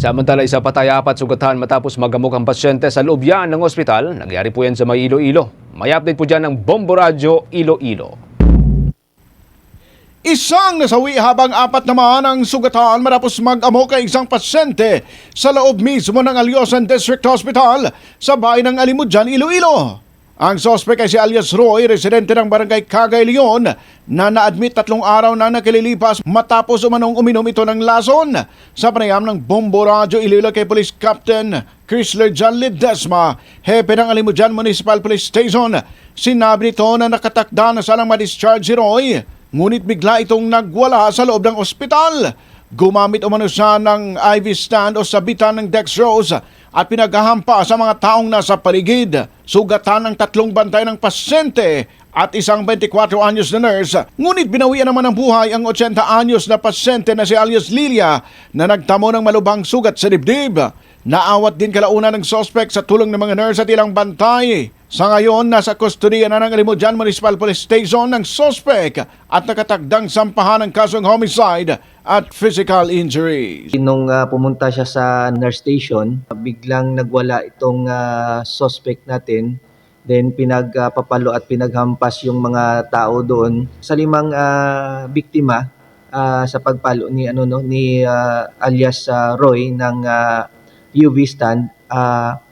Samantala, isa patay apat sugatan matapos magamok ang pasyente sa loob yan ng ospital. Nangyari po yan sa may Iloilo. May update po dyan ng Bombo Radio Iloilo. Isang nasawi habang apat naman ang sugatan matapos mag-amok ang isang pasyente sa loob mismo ng Alyosan District Hospital sa bayan ng Alimudjan, Iloilo. Ang sospek ay si alias Roy, residente ng barangay Cagay Leon, na na-admit tatlong araw na nakililipas matapos umanong uminom ito ng lason. Sa panayam ng Bombo Radio Iloilo kay Police Captain Chrysler John Ledesma, hepe ng Alimudjan Municipal Police Station, sinabi nito na nakatakda na sanang ma-discharge si Roy. Ngunit bigla itong nagwala sa loob ng ospital. Gumamit umano siya ng IV stand o sabitan ng dextrose at pinaghahampa sa mga taong nasa paligid. Sugatan ng tatlong bantay ng pasyente at isang 24 anyos na nurse. Ngunit binawian naman ng buhay ang 80 anyos na pasyente na si alias Lilia na nagtamo ng malubhang sugat sa dibdib. Naawat din kalauna ng sospek sa tulong ng mga nurse at ilang bantay. Sa ngayon, nasa kustodiya na ng Alimujan Municipal Police Station ng sospek at nakatagdang sampahan ng kasong homicide at physical injuries. Nung ah, pumunta siya sa nurse station, biglang nagwala itong ah, suspect natin. Then pinagpapalo at pinaghampas yung mga tao doon sa limang ah, biktima ah, sa pagpalo ni ano no ni ah, alias ah, Roy ng ah, UV stand. Ah,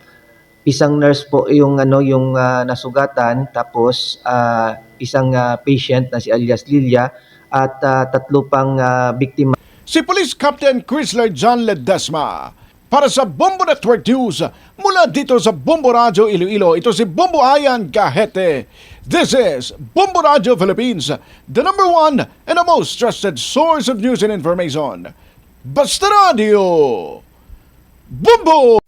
isang nurse po yung ano yung ah, nasugatan tapos ah, isang ah, patient na si alias Lilia at ah, tatlo pang ah, biktima Si Police Captain Chrysler John Ledesma. Para sa Bombo Network News, mula dito sa Bombo Radio Iloilo, ito si Bombo Ayan Gahete. This is Bombo Radio Philippines, the number one and the most trusted source of news and information. Basta Radio! Bombo!